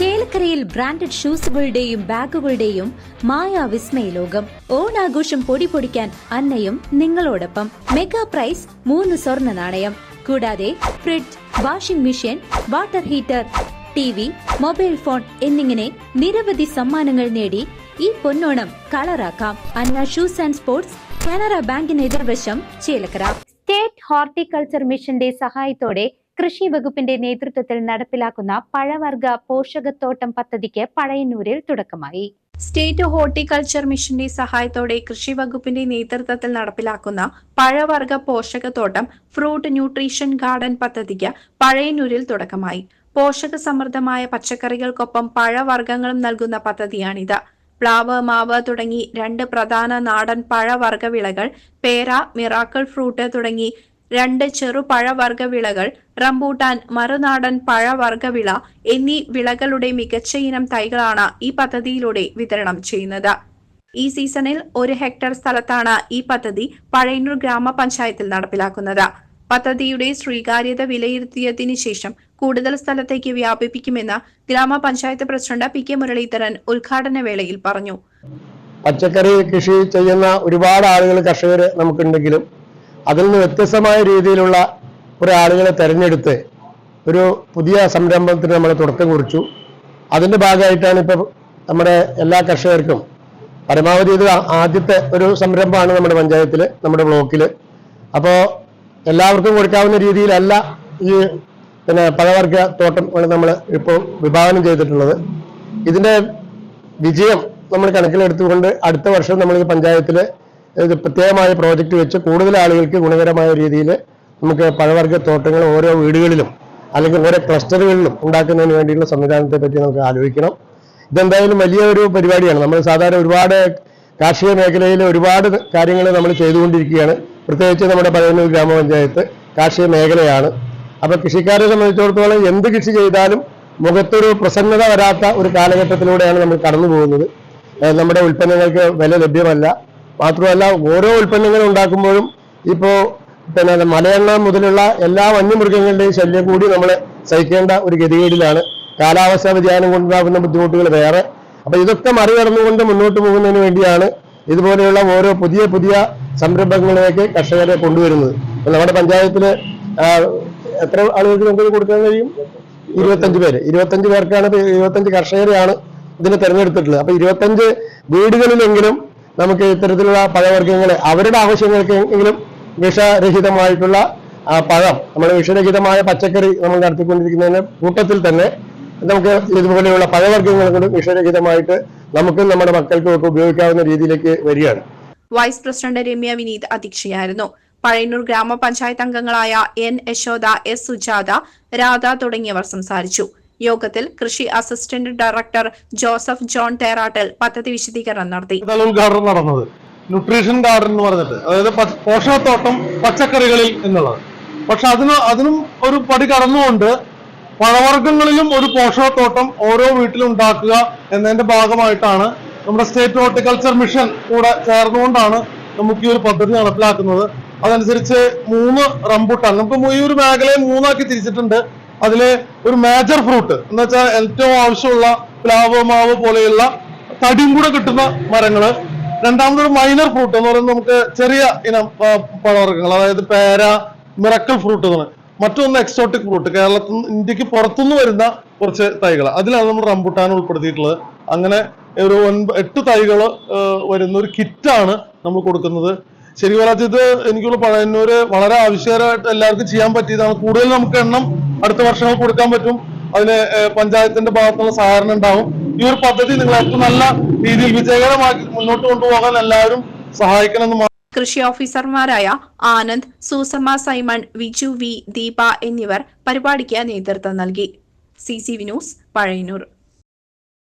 ചേലക്കരയിൽ ബ്രാൻഡഡ് ഷൂസുകളുടെയും ബാഗുകളുടെയും മായാ വിസ്മയ ലോകം ഓണാഘോഷം പൊടി പൊടിക്കാൻ അന്നയും നിങ്ങളോടൊപ്പം. മെഗാ പ്രൈസ് മൂന്ന് സ്വർണ നാണയം. കൂടാതെ fridge washing machine water heater T V mobile phone എന്നിങ്ങനെ നിരവധി സമ്മാനങ്ങൾ നേടി ഈ പൊന്നോണം കളറാക്കാം. Anna shoes and sports Canara ബാങ്കിന് എതിർവശം ചേലക്കര. സ്റ്റേറ്റ് ഹോർട്ടിക്കൾച്ചർ മിഷന്റെ സഹായത്തോടെ കൃഷി വകുപ്പിന്റെ നേതൃത്വത്തിൽ നടപ്പിലാക്കുന്ന പഴവർഗ പോഷകത്തോട്ടം പദ്ധതിക്ക് പഴയന്നൂരിൽ തുടക്കമായി. സ്റ്റേറ്റ് ഹോർട്ടിക്കൾച്ചർ മിഷന്റെ സഹായത്തോടെ കൃഷി വകുപ്പിന്റെ നേതൃത്വത്തിൽ നടപ്പിലാക്കുന്ന പഴവർഗ പോഷകത്തോട്ടം ഫ്രൂട്ട് ന്യൂട്രീഷൻ ഗാർഡൻ പദ്ധതിക്ക് പഴയന്നൂരിൽ തുടക്കമായി. പോഷക സമൃദ്ധമായ പച്ചക്കറികൾക്കൊപ്പം പഴവർഗങ്ങളും നൽകുന്ന പദ്ധതിയാണിത്. പ്ലാവ് മാവ് തുടങ്ങി രണ്ട് പ്രധാന നാടൻ പഴവർഗ വിളകൾ പേര മിറാക്കിൾ ഫ്രൂട്ട് തുടങ്ങി രണ്ട് ചെറു പഴവർഗ വിളകൾ റംബൂട്ടാൻ മറുനാടൻ പഴവർഗ വിള എന്നീ വിളകളുടെ മികച്ച ഇനം തൈകളാണ് ഈ പദ്ധതിയിലൂടെ വിതരണം ചെയ്യുന്നത്. ഈ സീസണിൽ ഒരു ഹെക്ടർ സ്ഥലത്താണ് ഈ പദ്ധതി പഴയന്നൂർ ഗ്രാമപഞ്ചായത്തിൽ നടപ്പിലാക്കുന്നത്. പദ്ധതിയുടെ സ്വീകാര്യത വിലയിരുത്തിയതിനു ശേഷം കൂടുതൽ സ്ഥലത്തേക്ക് വ്യാപിപ്പിക്കുമെന്ന് ഗ്രാമപഞ്ചായത്ത് പ്രസിഡന്റ് പി കെ മുരളീധരൻ ഉദ്ഘാടന വേളയിൽ പറഞ്ഞു. പച്ചക്കറി കൃഷി ചെയ്യുന്ന ഒരുപാട് ആളുകൾ കർഷകർ നമുക്കുണ്ടെങ്കിലും അതിൽ നിന്ന് വ്യത്യസ്തമായ രീതിയിലുള്ള ആളുകളെ തെരഞ്ഞെടുത്ത് ഒരു പുതിയ സംരംഭത്തിന് നമ്മൾ തുടക്കം കുറിച്ചു. അതിന്റെ ഭാഗമായിട്ടാണ് ഇപ്പൊ നമ്മുടെ എല്ലാ കർഷകർക്കും പരമാവധി ഇത് ആദ്യത്തെ ഒരു സംരംഭമാണ് നമ്മുടെ പഞ്ചായത്തിൽ നമ്മുടെ ബ്ലോക്കിൽ അപ്പോൾ എല്ലാവർക്കും കൊടുക്കാവുന്ന രീതിയിലല്ല ഈ പിന്നെ പഴവർഗ തോട്ടം നമ്മൾ ഇപ്പോൾ വിഭാവനം ചെയ്തിട്ടുള്ളത്. ഇതിന്റെ വിജയം നമ്മൾ കണക്കിലെടുത്തുകൊണ്ട് അടുത്ത വർഷം നമ്മൾ ഈ പഞ്ചായത്തിൽ പ്രത്യേകമായ പ്രോജക്റ്റ് വെച്ച് കൂടുതൽ ആളുകൾക്ക് ഗുണകരമായ രീതിയിൽ നമുക്ക് പഴവർഗ തോട്ടങ്ങൾ ഓരോ വീടുകളിലും അല്ലെങ്കിൽ ഓരോ ക്ലസ്റ്ററുകളിലും ഉണ്ടാക്കുന്നതിന് വേണ്ടിയുള്ള സംവിധാനത്തെ പറ്റി നമുക്ക് ആലോചിക്കണം. ഇതെന്തായാലും വലിയ ഒരു പരിപാടിയാണ്. നമ്മൾ സാധാരണ ഒരുപാട് കാർഷിക മേഖലയിൽ ഒരുപാട് കാര്യങ്ങൾ നമ്മൾ ചെയ്തുകൊണ്ടിരിക്കുകയാണ്. പ്രത്യേകിച്ച് നമ്മുടെ പഴയന്നൂർ ഗ്രാമപഞ്ചായത്ത് കാർഷിക മേഖലയാണ്. അപ്പൊ കൃഷിക്കാരെ സംബന്ധിച്ചിടത്തോളം എന്ത് കൃഷി ചെയ്താലും മുഖത്തൊരു പ്രസന്നത വരാത്ത ഒരു കാലഘട്ടത്തിലൂടെയാണ് നമ്മൾ കടന്നു പോകുന്നത് നമ്മുടെ ഉൽപ്പന്നങ്ങൾക്ക് വില ലഭ്യമല്ല. മാത്രമല്ല ഓരോ ഉൽപ്പന്നങ്ങൾ ഉണ്ടാക്കുമ്പോഴും ഇപ്പോ പിന്നെ മലയെണ്ണ മുതലുള്ള എല്ലാ വന്യമൃഗങ്ങളുടെയും ശല്യം കൂടി നമ്മൾ സഹിക്കേണ്ട ഒരു ഗതികേടിലാണ്. കാലാവസ്ഥാ വ്യതിയാനം കൊണ്ടുണ്ടാകുന്ന ബുദ്ധിമുട്ടുകൾ വേറെ. അപ്പൊ ഇതൊക്കെ മറികടന്നുകൊണ്ട് മുന്നോട്ട് പോകുന്നതിന് വേണ്ടിയാണ് ഇതുപോലെയുള്ള ഓരോ പുതിയ പുതിയ സംരംഭങ്ങളിലേക്ക് കർഷകരെ കൊണ്ടുവരുന്നത്. നമ്മുടെ പഞ്ചായത്തിൽ എത്ര ആളുകൾക്ക് നമുക്ക് കൊടുക്കാൻ കഴിയും? ഇരുപത്തഞ്ച് പേര്. ഇരുപത്തഞ്ച് പേർക്കാണ് ഇരുപത്തഞ്ച് കർഷകരെയാണ് ഇതിനെ തെരഞ്ഞെടുത്തിട്ടുള്ളത്. അപ്പൊ ഇരുപത്തഞ്ച് വീടുകളിലെങ്കിലും നമുക്ക് ഇത്തരത്തിലുള്ള പഴവർഗങ്ങളെ അവരുടെ ആവശ്യങ്ങൾക്ക് എങ്കിലും വിഷരഹിതമായിട്ടുള്ള പഴം നമ്മൾ വിഷരഹിതമായ പച്ചക്കറി നമ്മൾ നടത്തിക്കൊണ്ടിരിക്കുന്നതിന് കൂട്ടത്തിൽ തന്നെ നമുക്ക് ഇതുപോലെയുള്ള പഴവർഗങ്ങൾ കൂടി വിഷരഹിതമായിട്ട് നമുക്കും നമ്മുടെ മക്കൾക്കും ഒക്കെ ഉപയോഗിക്കാവുന്ന രീതിയിലേക്ക് വരികയാണ്. വൈസ് പ്രസിഡന്റ് രമ്യ വിനീത് അധ്യക്ഷയായിരുന്നു. പഴയന്നൂർ ഗ്രാമപഞ്ചായത്ത് അംഗങ്ങളായ എൻ യശോദ എസ് സുജാത രാധ തുടങ്ങിയവർ സംസാരിച്ചു. യോഗത്തിൽ കൃഷി assistant director Joseph John Therattal പദ്ധതി വിശദീകരണം നടത്തി. ഉദ്ഘാടനം നടന്നത്. ന്യൂട്രീഷൻ ഗാർഡൻ എന്ന് പറഞ്ഞിട്ട് അതായത് പോഷകത്തോട്ടം പച്ചക്കറികളിൽ എന്നുള്ളത്. പക്ഷെ അതിന് അതിനും ഒരു പടി കടന്നുകൊണ്ട് പഴവർഗങ്ങളിലും ഒരു പോഷകത്തോട്ടം ഓരോ വീട്ടിലും ഉണ്ടാക്കുക എന്നതിന്റെ ഭാഗമായിട്ടാണ് നമ്മുടെ സ്റ്റേറ്റ് ഹോർട്ടിക്കൾച്ചർ മിഷൻ കൂടെ ചേർന്നുകൊണ്ടാണ് നമുക്ക് ഈ ഒരു പദ്ധതി നടപ്പിലാക്കുന്നത്. അതനുസരിച്ച് മൂന്ന് റംബുട്ടാൻ നമുക്ക് ഈ ഒരു മേഖലയെ മൂന്നാക്കി തിരിച്ചിട്ടുണ്ട്. അതിലെ ഒരു മേജർ ഫ്രൂട്ട് എന്ന് വെച്ചാൽ ഏറ്റവും ആവശ്യമുള്ള പ്ലാവ് മാവ് പോലെയുള്ള തടിയും കൂടെ കിട്ടുന്ന മരങ്ങൾ. രണ്ടാമതൊരു മൈനർ ഫ്രൂട്ട് എന്ന് പറയുന്നത് നമുക്ക് ചെറിയ ഇനം പഴവർഗങ്ങൾ അതായത് പേര മിറക്കൽ ഫ്രൂട്ട് എന്ന് പറയുന്നത് മറ്റൊന്ന് എക്സോട്ടിക് ഫ്രൂട്ട് കേരളത്തിൽ ഇന്ത്യയ്ക്ക് പുറത്തുനിന്ന് വരുന്ന കുറച്ച് തൈകൾ. അതിലാണ് നമ്മൾ റംബുട്ടാൻ ഉൾപ്പെടുത്തിയിട്ടുള്ളത്. അങ്ങനെ ഒരു എട്ട് തൈകൾ വരുന്ന ഒരു കിറ്റാണ് നമ്മൾ കൊടുക്കുന്നത്. ശരി പറയാത്ത ഇത് എനിക്കുള്ള പഴയന്നൂര് വളരെ ആവശ്യകരമായിട്ട് എല്ലാവർക്കും ചെയ്യാൻ പറ്റിയതാണ്. കൂടുതൽ നമുക്ക് എണ്ണം അടുത്ത വർഷങ്ങൾ കൊടുക്കാൻ പറ്റും. അതിന് പഞ്ചായത്തിന്റെ ഭാഗത്തുള്ള സഹകരണം ഉണ്ടാവും. ഈ ഒരു പദ്ധതി നിങ്ങൾ ഏറ്റവും നല്ല രീതിയിൽ വിജയകരമാക്കി മുന്നോട്ട് കൊണ്ടുപോകാൻ എല്ലാവരും സഹായിക്കണമെന്ന് കൃഷി ഓഫീസർമാരായ ആനന്ദ് സൂസമ്മ സൈമൺ വിജു വി ദീപ എന്നിവർ പരിപാടിക്ക് നേതൃത്വം നൽകി. C C V news Pazhayannur.